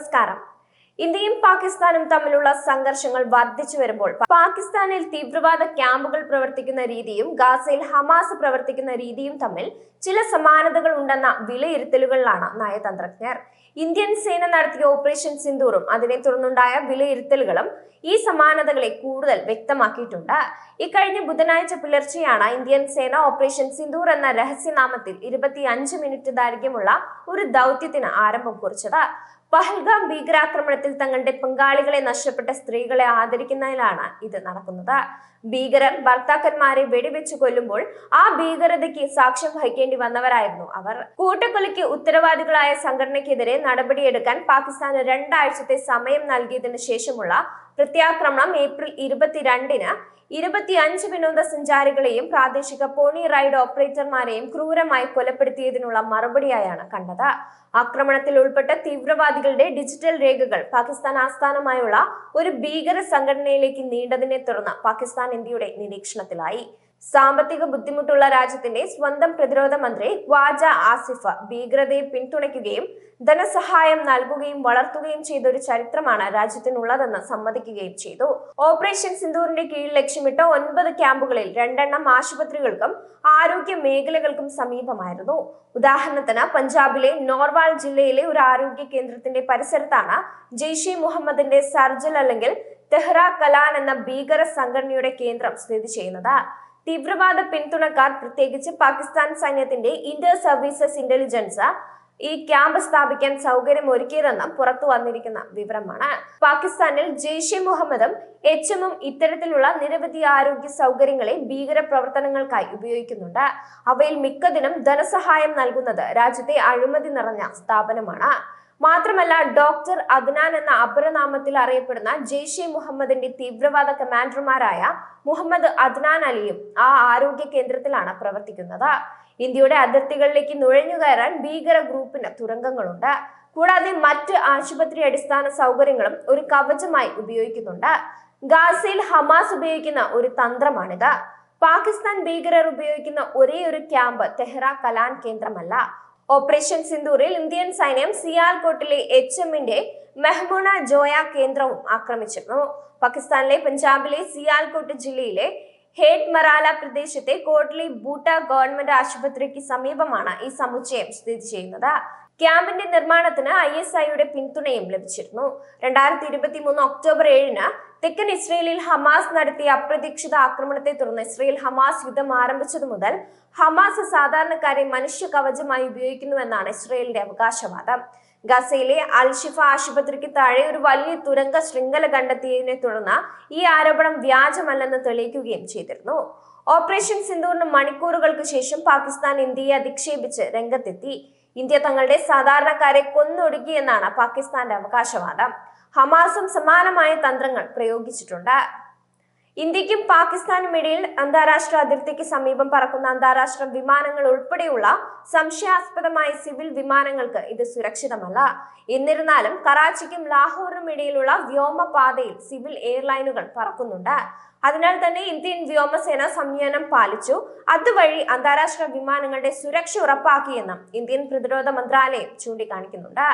നമസ്കാരം. ഇന്ത്യയും പാകിസ്ഥാനും തമ്മിലുള്ള സംഘർഷങ്ങൾ വർദ്ധിച്ചു വരുമ്പോൾ പാകിസ്ഥാനിൽ തീവ്രവാദ ക്യാമ്പുകൾ പ്രവർത്തിക്കുന്ന രീതിയും ഗാസയിൽ ഹമാസ് പ്രവർത്തിക്കുന്ന രീതിയും തമ്മിൽ ചില സമാനതകൾ ഉണ്ടെന്ന വിലയിരുത്തലുകളിലാണ് നയതന്ത്രജ്ഞർ. ഇന്ത്യൻ സേന നടത്തിയ ഓപ്പറേഷൻ സിന്ദൂറും അതിനെ തുടർന്നുണ്ടായ വിലയിരുത്തലുകളും ഈ സമാനതകളെ കൂടുതൽ വ്യക്തമാക്കിയിട്ടുണ്ട്. ഇക്കഴിഞ്ഞ ബുധനാഴ്ച പുലർച്ചെയാണ് ഇന്ത്യൻ സേന ഓപ്പറേഷൻ സിന്ദൂർ എന്ന രഹസ്യനാമത്തിൽ ഇരുപത്തി അഞ്ച് മിനിറ്റ് ദൈർഘ്യമുള്ള ഒരു ദൗത്യത്തിന് ആരംഭം കുറിച്ചത്. പഹൽഗാം ഭീകരാക്രമണത്തിൽ തങ്ങളുടെ പങ്കാളികളെ നഷ്ടപ്പെട്ട സ്ത്രീകളെ ആദരിക്കുന്നതിലാണ് ഇത് നടക്കുന്നത്. ഭീകരർ ഭർത്താക്കന്മാരെ വെടിവെച്ചു കൊല്ലുമ്പോൾ ആ ഭീകരതയ്ക്ക് സാക്ഷ്യം വഹിക്കേണ്ടി വന്നവരായിരുന്നു അവർ. കൂട്ടക്കൊലയ്ക്ക് ഉത്തരവാദികളായ സംഘടനയ്ക്കെതിരെ നടപടിയെടുക്കാൻ പാകിസ്ഥാന് രണ്ടാഴ്ചത്തെ സമയം നൽകിയതിനു ശേഷമുള്ള പ്രത്യാക്രമണം ഏപ്രിൽ ഇരുപത്തിരണ്ടിന് ഇരുപത്തിയഞ്ച് വിനോദസഞ്ചാരികളെയും പ്രാദേശിക പോണി റൈഡ് ഓപ്പറേറ്റർമാരെയും ക്രൂരമായി കൊലപ്പെടുത്തിയതിനുള്ള മറുപടിയായാണ് കണ്ടത്. ആക്രമണത്തിൽ ഉൾപ്പെട്ട തീവ്രവാദികളുടെ ഡിജിറ്റൽ രേഖകൾ പാകിസ്ഥാൻ ആസ്ഥാനമായുള്ള ഒരു ഭീകര സംഘടനയിലേക്ക് നീണ്ടതിനെ തുടർന്ന് പാകിസ്ഥാൻ ഇന്ത്യയുടെ നിരീക്ഷണത്തിലായി. സാമ്പത്തിക ബുദ്ധിമുട്ടുള്ള രാജ്യത്തിന്റെ സ്വന്തം പ്രതിരോധ മന്ത്രി ഖ്വാജ ആസിഫ് ഭീകരതയെ പിന്തുണയ്ക്കുകയും ധനസഹായം നൽകുകയും വളർത്തുകയും ചെയ്ത ഒരു ചരിത്രമാണ് രാജ്യത്തിനുള്ളതെന്ന് സമ്മതിക്കുകയും ചെയ്തു. ഓപ്പറേഷൻ സിന്ദൂറിന്റെ കീഴിൽ ലക്ഷ്യമിട്ട ഒൻപത് ക്യാമ്പുകളിൽ രണ്ടെണ്ണം ആശുപത്രികൾക്കും ആരോഗ്യ മേഖലകൾക്കും സമീപമായിരുന്നു. ഉദാഹരണത്തിന് പഞ്ചാബിലെ നോർവാൾ ജില്ലയിലെ ഒരു ആരോഗ്യ കേന്ദ്രത്തിന്റെ പരിസരത്താണ് ജെയ്ഷെ മുഹമ്മദിന്റെ സർജൽ അല്ലെങ്കിൽ തെഹ്റ കലാൻ എന്ന ഭീകര സംഘടനയുടെ കേന്ദ്രം സ്ഥിതി ചെയ്യുന്നത്. തീവ്രവാദ പിന്തുണക്കാർ പ്രത്യേകിച്ച് പാകിസ്ഥാൻ സൈന്യത്തിന്റെ ഇന്റർ സർവീസസ് ഇന്റലിജൻസ് ഈ ക്യാമ്പ് സ്ഥാപിക്കാൻ സൗകര്യം ഒരുക്കിയതെന്ന് പുറത്തു വന്നിരിക്കുന്ന വിവരമാണ്. പാകിസ്ഥാനിൽ ജെയ്ഷെ മുഹമ്മദും എച്ച് എമ്മും ഇത്തരത്തിലുള്ള നിരവധി ആരോഗ്യ സൗകര്യങ്ങളെ ഭീകര പ്രവർത്തനങ്ങൾക്കായി ഉപയോഗിക്കുന്നുണ്ട്. അവയിൽ മിക്കതിനും ധനസഹായം നൽകുന്നത് രാജ്യത്തെ അഴിമതി നിറഞ്ഞ സ്ഥാപനമാണ്. മാത്രമല്ല ഡോക്ടർ അദ്നാൻ എന്ന അപരനാമത്തിൽ അറിയപ്പെടുന്ന ജെയ്ഷെ മുഹമ്മദിന്റെ തീവ്രവാദ കമാൻഡർമാരായ മുഹമ്മദ് അദ്നാൻ അലിയും ആ ആരോഗ്യ കേന്ദ്രത്തിലാണ് പ്രവർത്തിക്കുന്നത്. ഇന്ത്യയുടെ അതിർത്തികളിലേക്ക് നുഴഞ്ഞു കയറാൻ ഭീകര ഗ്രൂപ്പിന് തുരങ്കങ്ങളുണ്ട്. കൂടാതെ മറ്റ് ആശുപത്രി അടിസ്ഥാന സൗകര്യങ്ങളും ഒരു കവചമായി ഉപയോഗിക്കുന്നുണ്ട്. ഗാസയിൽ ഹമാസ് ഉപയോഗിക്കുന്ന ഒരു തന്ത്രമാണിത്. പാകിസ്ഥാൻ ഭീകരർ ഉപയോഗിക്കുന്ന ഒരേ ഒരു ക്യാമ്പ് തെഹ്റ കലാൻ കേന്ദ്രമല്ല. ഓപ്പറേഷൻ സിന്ദൂറിൽ ഇന്ത്യൻ സൈന്യം സിയാൽകോട്ടിലെ എച്ച് എമ്മിന്റെ മെഹ്മൂണ ജോയ കേന്ദ്രവും ആക്രമിച്ചിരുന്നു. പാകിസ്ഥാനിലെ പഞ്ചാബിലെ സിയാൽകോട്ട് ജില്ലയിലെ ഹേറ്റ് മറാല പ്രദേശത്തെ കോട്ട്ലി ബൂട്ട ഗവൺമെന്റ് ആശുപത്രിക്ക് സമീപമാണ് ഈ സമുച്ചയം സ്ഥിതി ചെയ്യുന്നത്. ക്യാമ്പിന്റെ നിർമ്മാണത്തിന് ഐ എസ് ഐയുടെ പിന്തുണയും ലഭിച്ചിരുന്നു. രണ്ടായിരത്തി ഇരുപത്തി മൂന്ന് ഒക്ടോബർ ഏഴിന് തെക്കൻ ഇസ്രയേലിൽ ഹമാസ് നടത്തിയ അപ്രതീക്ഷിത ആക്രമണത്തെ തുടർന്ന് ഇസ്രയേൽ ഹമാസ് യുദ്ധം ആരംഭിച്ചതു മുതൽ ഹമാസ് സാധാരണക്കാരെ മനുഷ്യ കവചമായി ഉപയോഗിക്കുന്നുവെന്നാണ് ഇസ്രയേലിന്റെ അവകാശവാദം. ഗസയിലെ അൽഷിഫ ആശുപത്രിക്ക് താഴെ ഒരു വലിയ തുരങ്ക ശൃംഖല കണ്ടെത്തിയതിനെ തുടർന്ന് ഈ ആരോപണം വ്യാജമല്ലെന്ന് തെളിയിക്കുകയും ചെയ്തിരുന്നു. ഓപ്പറേഷൻ സിന്ദൂറിന് മണിക്കൂറുകൾക്ക് ശേഷം പാകിസ്ഥാൻ ഇന്ത്യയെ അധിക്ഷേപിച്ച് രംഗത്തെത്തി. ഇന്ത്യ തങ്ങളുടെ സാധാരണക്കാരെ കൊന്നൊടുക്കിയെന്നാണ് പാകിസ്ഥാന്റെ അവകാശവാദം. ഹമാസും സമാനമായ തന്ത്രങ്ങൾ പ്രയോഗിച്ചിട്ടുണ്ട്. ഇന്ത്യക്കും പാകിസ്ഥാനും ഇടയിൽ അന്താരാഷ്ട്ര അതിർത്തിക്ക് സമീപം പറക്കുന്ന അന്താരാഷ്ട്ര വിമാനങ്ങൾ ഉൾപ്പെടെയുള്ള സംശയാസ്പദമായ സിവിൽ വിമാനങ്ങൾക്ക് ഇത് സുരക്ഷിതമല്ല. എന്നിരുന്നാലും കറാച്ചിക്കും ലാഹോറിനും ഇടയിലുള്ള വ്യോമപാതയിൽ സിവിൽ എയർലൈനുകൾ പറക്കുന്നുണ്ട്. അതിനാൽ തന്നെ ഇന്ത്യൻ വ്യോമസേന സംയമനം പാലിച്ചു. അതുവഴി അന്താരാഷ്ട്ര വിമാനങ്ങളുടെ സുരക്ഷ ഉറപ്പാക്കിയെന്നും ഇന്ത്യൻ പ്രതിരോധ മന്ത്രാലയം ചൂണ്ടിക്കാണിക്കുന്നുണ്ട്.